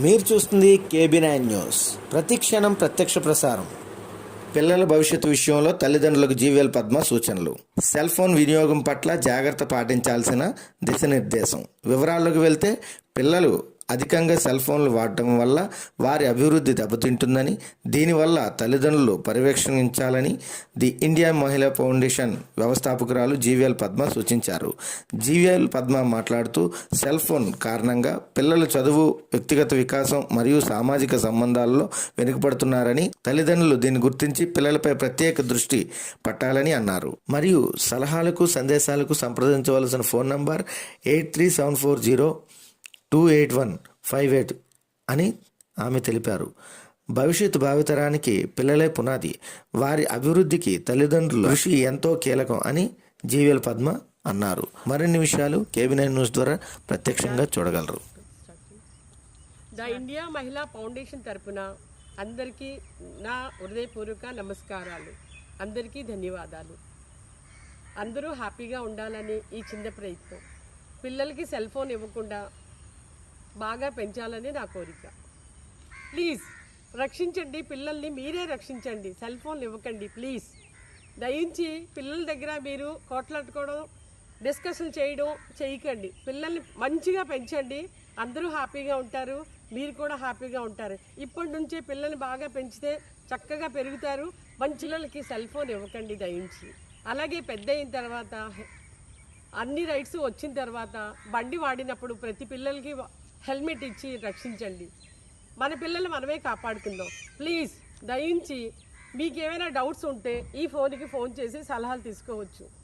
మీరు చూస్తుంది KB nine news. ప్రతి క్షణం ప్రత్యక్ష ప్రసారం. పిల్లల భవిష్యత్తు విషయంలో తల్లిదండ్రులకు జీవిఎల్ పద్మ సూచనలు. సెల్ ఫోన్ వినియోగం పట్ల జాగ్రత్త పాటించాల్సిన దిశనిర్దేశం వివరాల్లోకి వెళ్తే పిల్లలు అధికంగా సెల్ ఫోన్లు వాడటం వల్ల వారి అభివృద్ధి దెబ్బతింటుందని దీనివల్ల తల్లిదండ్రులు పర్యవేక్షించాలని ది ఇండియా మహిళా ఫౌండేషన్ వ్యవస్థాపకురాలు జీవీఎల్ పద్మ సూచించారు. జీవీఎల్ పద్మ మాట్లాడుతూ సెల్ ఫోన్ కారణంగా పిల్లల చదువు వ్యక్తిగత వికాసం మరియు సామాజిక సంబంధాల్లో వెనుకబడుతున్నారని తల్లిదండ్రులు దీన్ని గుర్తించి పిల్లలపై ప్రత్యేక దృష్టి పట్టాలని అన్నారు. మరియు సలహాలకు సందేశాలకు సంప్రదించవలసిన phone number eight three seven four zero two eight one five eight అని ఆమె తెలిపారు. భవిష్యత్తు భావితరానికి పిల్లలే పునాది. వారి అభివృద్ధికి తల్లిదండ్రుల కృషి ఎంతో కీలకం అని జీవీఎల్ పద్మ అన్నారు. మరిన్ని విషయాలు కేబినెట్ న్యూస్ ద్వారా ప్రత్యక్షంగా చూడగలరు. ద ఇండియా మహిళా ఫౌండేషన్ తరపున అందరికీ నా హృదయపూర్వక నమస్కారాలు. అందరికీ ధన్యవాదాలు. అందరూ హ్యాపీగా ఉండాలని ఈ చిన్న ప్రయత్నం. పిల్లలకి సెల్ ఫోన్ ఇవ్వకుండా బాగా పెంచాలని నా కోరిక. ప్లీజ్ రక్షించండి పిల్లల్ని మీరే రక్షించండి. సెల్ ఫోన్లు ఇవ్వకండి ప్లీజ్. దయించి పిల్లల దగ్గర మీరు కోట్లాడుకోవడం డిస్కషన్ చేయడం చేయకండి. పిల్లల్ని మంచిగా పెంచండి. అందరూ హ్యాపీగా ఉంటారు. మీరు కూడా హ్యాపీగా ఉంటారు. ఇప్పటి నుంచే పిల్లల్ని బాగా పెంచితే చక్కగా పెరుగుతారు. మంచి పిల్లలకి సెల్ ఫోన్ ఇవ్వకండి దయించి. అలాగే పెద్ద అయిన తర్వాత అన్ని రైట్స్ వచ్చిన తర్వాత బండి వాడినప్పుడు ప్రతి పిల్లలకి హెల్మెట్ ఇచ్చి రక్షించండి. మన పిల్లలు మనమే కాపాడుకుందాం. ప్లీజ్ దయించి మీకు ఏమైనా డౌట్స్ ఉంటే ఈ ఫోన్కి ఫోన్ చేసి సలహాలు తీసుకోవచ్చు.